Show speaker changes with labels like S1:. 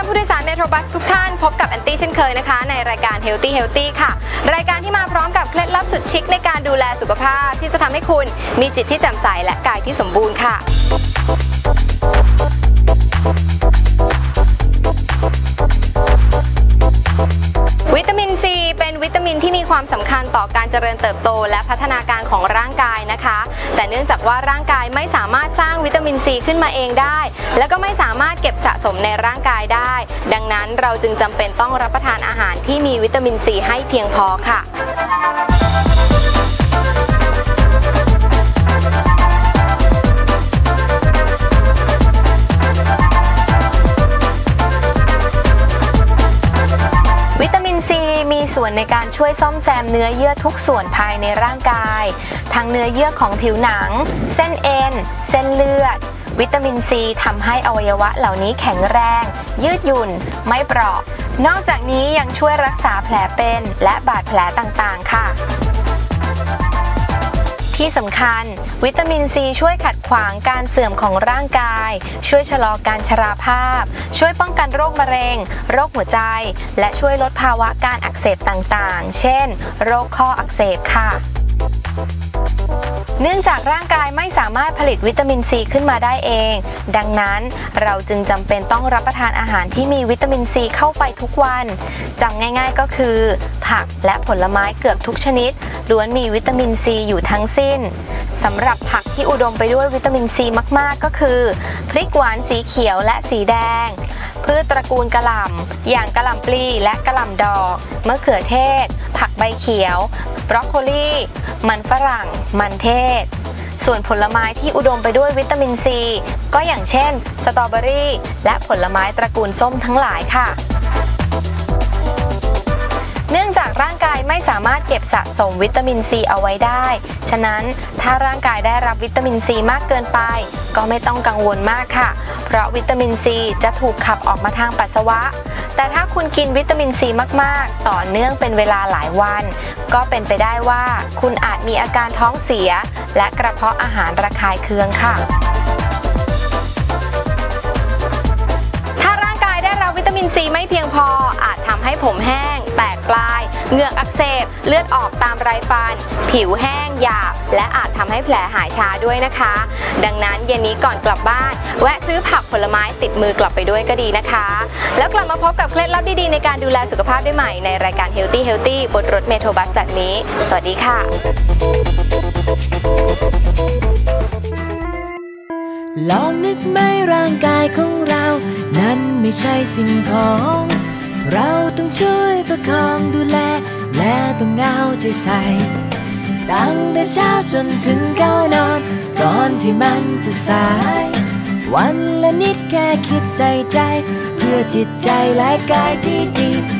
S1: ท่านผู้โดยสารเมโทรบัสทุกท่านพบกับแอนตี้เช่นเคยนะคะ ในรายการ Healthy Healthy ค่ะ รายการที่มาพร้อมกับเคล็ดลับสุดชิคในการดูแลสุขภาพที่จะทำให้คุณมีจิตที่แจ่มใสและกายที่สมบูรณ์ค่ะ มีความสำคัญต่อการเจริญเติบโต และพัฒนาการของร่างกายนะคะ แต่เนื่องจากว่าร่างกายไม่สามารถสร้างวิตามินซีขึ้นมาเองได้ แล้วก็ไม่สามารถเก็บสะสมในร่างกายได้ ดังนั้นเราจึงจำเป็นต้องรับประทานอาหารที่มีวิตามินซีให้เพียงพอค่ะ วนในการช่วยซ่อมแซมเนื้อเยื่อทุกส่วนภายในร่างกาย ทั้งเนื้อเยื่อของผิวหนัง เส้นเอ็น เส้นเลือด วิตามินซีทำให้อวัยวะเหล่านี้แข็งแรง ยืดหยุ่น ไม่เปราะ นอกจากนี้ยังช่วยรักษาแผลเป็นและบาดแผลต่างๆ ค่ะ ที่สำคัญ วิตามินซีช่วยขัดขวางการเสื่อมของร่างกาย ช่วยชะลอการชราภาพ ช่วยป้องกันโรคมะเร็ง โรคหัวใจ และช่วยลดภาวะการอักเสบต่างๆ เช่น โรคข้ออักเสบค่ะเนื่องจากร่างกายไม่สามารถผลิตวิตามินซีขึ้นมาได้เอง ดังนั้นเราจึงจำเป็นต้องรับประทานอาหารที่มีวิตามินซีเข้าไปทุกวันจำง่าย ๆ ก็คือ ผักและผลไม้เกือบทุกชนิดล้วนมีวิตามินซีอยู่ทั้งสิ้นสำหรับผักที่อุดมไปด้วยวิตามินซีมากๆ ก็คือ พริกหวานสีเขียวและสีแดง พืชตระกูลกะหล่ำอย่างกะหล่ำปลีและกะหล่ำดอกมะเขือเทศ ผักใบเขียวบรอกโคลีมันฝรั่ง มันเทศ ส่วนผลไม้ที่อุดมไปด้วยวิตามินซี ก็อย่างเช่น สตรอเบอรี่ และผลไม้ตระกูลส้มทั้งหลายค่ะ ร่างกายไม่สามารถเก็บสะสมวิตามินซีเอาไว้ได้ ฉะนั้นถ้าร่างกายได้รับวิตามินซีมากเกินไป ก็ไม่ต้องกังวลมากค่ะ เพราะวิตามินซีจะถูกขับออกมาทางปัสสาวะ แต่ถ้าคุณกินวิตามินซีมาก ๆ ต่อเนื่องเป็นเวลาหลายวัน ก็เป็นไปได้ว่าคุณอาจมีอาการท้องเสีย และกระเพาะอาหารระคายเคืองค่ะถ้าร่างกายได้รับวิตามินซีไม่เพียงพออาจทำให้ผมแห้ง เหงือกอักเสบ เลือดออกตามไรฟัน ผิวแห้งหยาบ และอาจทำให้แผลหายช้าด้วยนะคะ ดังนั้นเย็นนี้ก่อนกลับบ้าน แวะซื้อผักผลไม้ติดมือกลับไปด้วยก็ดีนะคะ แล้วกลับมาพบกับเคล็ดลับดีๆ ในการดูแลสุขภาพได้ใหม่ในรายการ Healthy Healthy บนรถเมโทรบัสแบบนี้ สวัสดีค่ะ
S2: ลองนึกไหมร่างกายของเรา นั้นไม่ใช่สิ่งของ เราต้องช่วยประคองดูแล ต้องเงาใจใส่ตั้งแต่เช้าจนถึงก้านอนก่อนที่มันจะสาย วันละนิดแค่คิดใส่ใจ เพื่อจิตใจและกายที่ดี